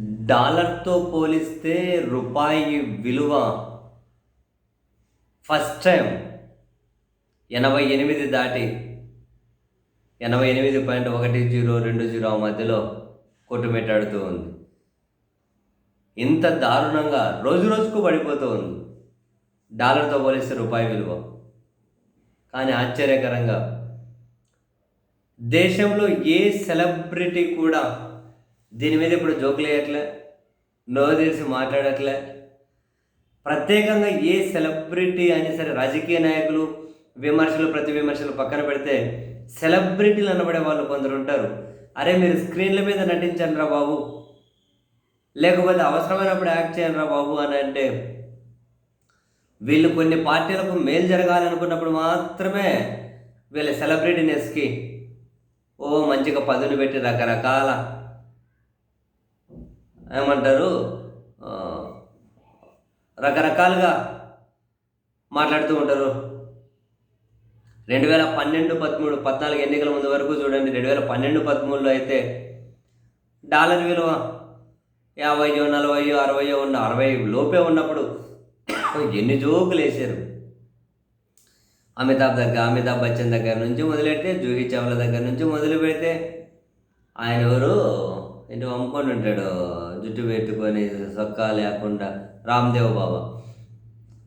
డాలర్తో పోలిస్తే రూపాయి విలువ ఫస్ట్ టైం ఎనభై ఎనిమిది దాటి ఎనభై ఎనిమిది పాయింట్ ఒకటి జీరో రెండు జీరో మధ్యలో కొట్టుమిట్టాడుతూ ఉంది. ఇంత దారుణంగా రోజు రోజుకు పడిపోతూ ఉంది. డాలర్తో పోలిస్తే రూపాయి విలువ. కానీ ఆశ్చర్యకరంగా దేశంలో ఏ సెలబ్రిటీ కూడా దీని మీద ఇప్పుడు జోకులు వేయట్లే నోరు మాట్లాడట్లే. ప్రత్యేకంగా ఏ సెలబ్రిటీ అయినా సరే రాజకీయ నాయకులు విమర్శలు ప్రతి విమర్శలు పక్కన పెడితే సెలబ్రిటీలు అనబడే వాళ్ళు కొందరు ఉంటారు. అరే మీరు స్క్రీన్ల మీద నటించండి రా బాబు. లేకపోతే అవసరమైనప్పుడు యాక్ట్ చేయండి రా బాబు అని అంటే వీళ్ళు కొన్ని పార్టీలకు మేలు జరగాలనుకున్నప్పుడు మాత్రమే వీళ్ళ సెలబ్రిటీనెస్కి ఓ మంచిగా పదును పెట్టి రకరకాల ఏమంటారు? రకరకాలుగా మాట్లాడుతూ ఉంటారు. రెండు వేల పన్నెండు పదమూడు పద్నాలుగు ఎన్నికల ముందు వరకు చూడండి రెండు వేల పన్నెండు పదమూడులో అయితే డాలర్ విలువ యాభైయో నలభైయో అరవయో ఉన్న అరవై లోపే ఉన్నప్పుడు ఎన్ని జోకులు వేశారు. అమితాబ్ దగ్గర అమితాబ్ బచ్చన్ దగ్గర నుంచి మొదలెడితే జూహీ చావ్లా దగ్గర నుంచి మొదలు పెడితే ఆయన ఎవరు? ఏంటో అమ్ముకొని ఉంటాడు. జుట్టు పెట్టుకొని సొక్కా లేకుండా రామ్దేవ్ బాబా.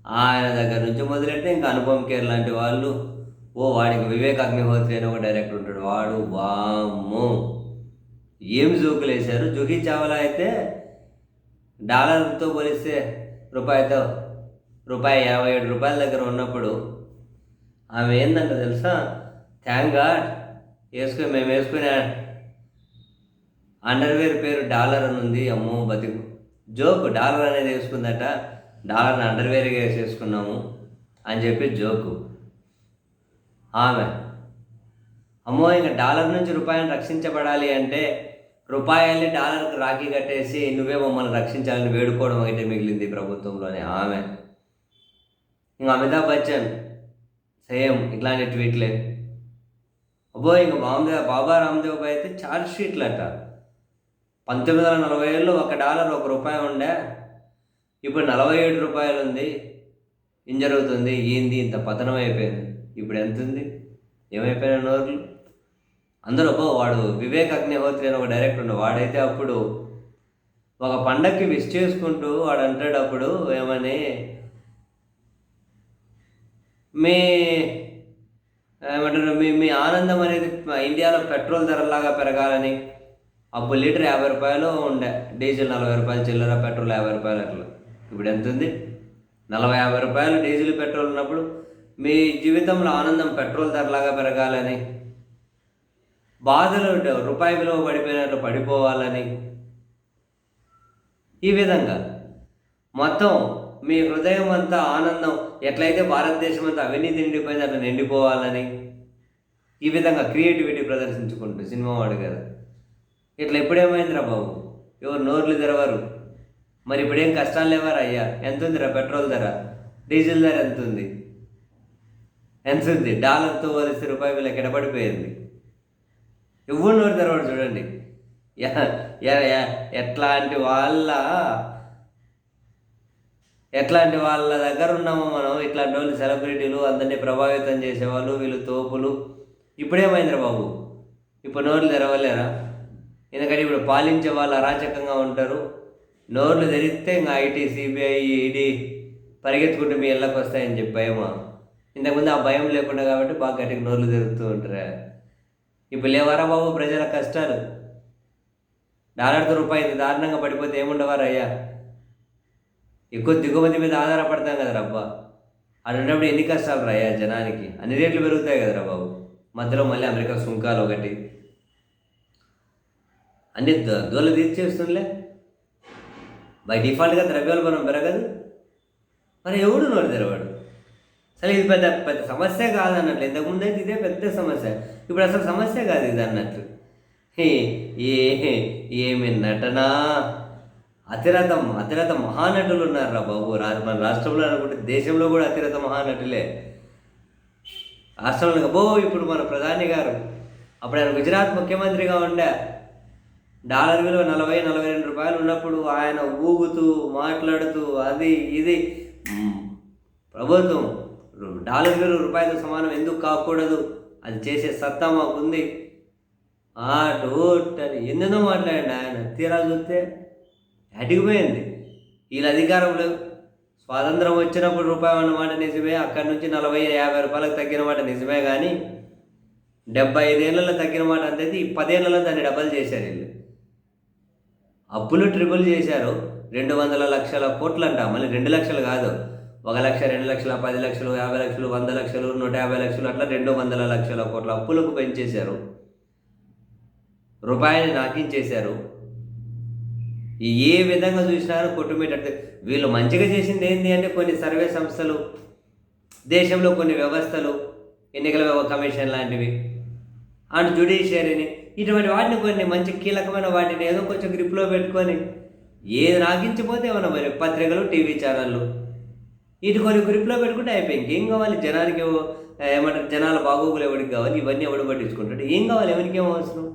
ఆయన దగ్గర నుంచి మొదలెట్టే ఇంకా అనుపమ్ కేర్ లాంటి వాళ్ళు ఓ వాడికి వివేక్ అగ్నిహోత్రి అని ఒక డైరెక్టర్ ఉంటాడు. వాడు వామ్మో. ఏం జోకులు వేశారు? జుహీ చావలా అయితే డాలర్తో పోలిస్తే రూపాయితో రూపాయి యాభై ఏడు రూపాయల దగ్గర ఉన్నప్పుడు ఆమె ఏందంట తెలుసా? థ్యాంక్ గాడ్ వేసుకుని మేము వేసుకునే అండర్వేర్ పేరు డాలర్ అని ఉంది అమ్మో బతికు. జోక్ డాలర్ అనేది వేసుకుందట డాలర్ని అండర్వేర్గా వేసేసుకున్నాము అని చెప్పి జోకు. ఆమె అమ్మో ఇంకా డాలర్ నుంచి రూపాయిని రక్షించబడాలి అంటే రూపాయల్ని డాలర్కి రాఖీ కట్టేసి నువ్వే మమ్మల్ని రక్షించాలని వేడుకోవడం అయితే మిగిలింది ప్రభుత్వంలోనే. ఆమె ఇంకా అమితాబ్ బచ్చన్ సేమ్ ఇట్లాంటి ట్వీట్లే. అబ్బో ఇంకా బాంబే బాబా రామ్దేవ్ అయితే ఛార్జ్ షీట్లు అంటారు పంతొమ్మిది వందల నలభై ఏళ్ళు ఒక డాలర్ ఒక రూపాయి ఉండే. ఇప్పుడు నలభై ఏడు రూపాయలు ఉంది. ఏం జరుగుతుంది? ఏంది? ఇంత పతనం అయిపోయింది. ఇప్పుడు ఎంత ఉంది? ఏమైపోయిన నోర్లు? అందరూ అబ్బో వాడు వివేక్ అగ్నిహోత్రి అని ఒక డైరెక్టర్ ఉండే. వాడైతే అప్పుడు ఒక పండక్కి విష్ చేసుకుంటూ వాడు అంటాడు అప్పుడు ఏమని? మీ ఏమంటారు? మీ మీ ఆనందం అనేది ఇండియాలో పెట్రోల్ ధరలాగా పెరగాలని అప్పుడు లీటర్ యాభై రూపాయలు ఉండే. డీజిల్ నలభై రూపాయలు చిల్లర పెట్రోల్ యాభై రూపాయలు అట్లా. ఇప్పుడు ఎంత ఉంది? నలభై యాభై రూపాయలు డీజిల్ పెట్రోల్ ఉన్నప్పుడు మీ జీవితంలో ఆనందం పెట్రోల్ ధరలాగా పెరగాలని బాధలు రూపాయి విలువ పడిపోయినట్లు పడిపోవాలని ఈ విధంగా మొత్తం మీ హృదయం అంతా ఆనందం ఎట్లయితే భారతదేశం అంతా అవినీతి నిండిపోయింది అట్లా నిండిపోవాలని ఈ విధంగా క్రియేటివిటీ ప్రదర్శించుకుంటుంది సినిమా వాడు కదా. ఇట్లా ఎప్పుడేమైందిరా బాబు? ఎవరు నోర్లు తెరవరు. మరి ఇప్పుడేం కష్టాలు లేవారా అయ్యా? ఎంత ఉందిరా పెట్రోల్ ధర? డీజిల్ ధర ఎంత ఉంది ఎంత ఉంది డాలర్తో పోలిస్తే రూపాయి వీళ్ళకి ఎడబడిపోయింది ఎవరు నోరు తెరవడు చూడండి. ఎట్లాంటి వాళ్ళ ఎట్లాంటి వాళ్ళ దగ్గర ఉన్నామో మనం ఇట్లాంటి వాళ్ళు సెలబ్రిటీలు అందరినీ ప్రభావితం చేసేవాళ్ళు వీళ్ళు తోపులు. ఇప్పుడేమైందిరా బాబు? ఇప్పుడు నోర్లు తెరవలేరా? ఎందుకంటే ఇప్పుడు పాలించే వాళ్ళు అరాచకంగా ఉంటారు. నోర్లు తెరిస్తే ఇంకా ఐటీ సిబిఐ ఈడీ పరిగెత్తుకుంటూ మీ ఇళ్ళకి వస్తాయని చెప్పి భయమా? ఇంతకుముందు ఆ భయం లేకుండా కాబట్టి బాగా గట్టిగా నోర్లు తెరుపుతూ ఉంటారా? ఇప్పుడు లేవారా బాబు ప్రజల కష్టాలు? డాలర్తో రూపాయి దారుణంగా పడిపోతే ఏముండవారా అయ్యా ఎక్కువ దిగుమతి మీద ఆధారపడతాం కదా రబ్బా అది ఉన్నప్పుడు ఎన్ని కష్టాలు రాయా జనానికి? అన్ని రేట్లు పెరుగుతాయి కదరా బాబు. మధ్యలో మళ్ళీ అమెరికా సుంకాలు ఒకటి అన్ని ద- దోలు తీర్చేస్తుందిలే బై డిఫాల్ట్గా ద్రవ్యోల్బణం పెరగదు. మరి ఎవడు నోరు తెరవాడు? అసలు ఇది పెద్ద పెద్ద సమస్య కాదన్నట్లు ఇంతకుముందు అయితే ఇదే పెద్ద సమస్య. ఇప్పుడు అసలు సమస్య కాదు ఇది అన్నట్లు. ఏ ఏమి నటనా? అతిరథం అతిరథ మహానటులు ఉన్నారా బాబు. రా మన రాష్ట్రంలో అనుకుంటే దేశంలో కూడా అతిరథ మహానటులే. రాష్ట్రంలో బో ఇప్పుడు మన ప్రధాని గారు. అప్పుడు ఆయన గుజరాత్ ముఖ్యమంత్రిగా ఉండే. డాలర్ విలువ నలభై నలభై రెండు రూపాయలు ఉన్నప్పుడు ఆయన ఊగుతూ మాట్లాడుతూ అది ఇది. ప్రభుత్వం డాలర్ విలువ రూపాయలతో సమానం ఎందుకు కాకూడదు? అది చేసే సత్తా మాకుంది. ఆ డోట్ అని ఎన్నెన్నో మాట్లాడండి ఆయన. తీరా చూస్తే అడిగిపోయింది. వీళ్ళ అధికారంలో స్వాతంత్రం వచ్చినప్పుడు రూపాయి అన్నమాట నిజమే అక్కడి నుంచి నలభై యాభై రూపాయలకు తగ్గిన మాట నిజమే కానీ డెబ్బై ఐదేళ్ళలో తగ్గిన మాట అంతేది ఈ పదేళ్ళలో దాన్ని డబల్ చేశారు వీళ్ళు. అప్పులు ట్రిపుల్ చేశారు. రెండు వందల లక్షల కోట్లు అంట మళ్ళీ రెండు లక్షలు కాదు. ఒక లక్ష రెండు లక్షల పది లక్షలు యాభై లక్షలు వంద లక్షలు నూట యాభై లక్షలు అట్లా రెండు వందల లక్షల కోట్ల అప్పులకు పెంచేశారు. రూపాయిని నాకించేశారు. ఏ విధంగా చూసినారు కొట్టుమీటట్టు వీళ్ళు మంచిగా చేసింది ఏంటి అంటే కొన్ని సర్వే సంస్థలు దేశంలో కొన్ని వ్యవస్థలు ఎన్నికల కమిషన్ లాంటివి. అండ్ జుడిషియరీని ఇటువంటి వాటిని కొన్ని మంచి కీలకమైన వాటిని ఏదో కొంచెం గ్రిప్లో పెట్టుకొని ఏది నాగించిపోతే ఏమన్నా మరి పత్రికలు టీవీ ఛానళ్ళు. ఇటు కొన్ని గ్రిప్లో పెట్టుకుంటే అయిపోయింది. ఏం కావాలి? జనానికి ఏమంటారు? జనాల బాగోగులు ఎవరికి కావాలి? ఇవన్నీ ఎవడు పట్టించుకుంటాడు? ఏం కావాలి? ఎవరికి ఏం అవసరం?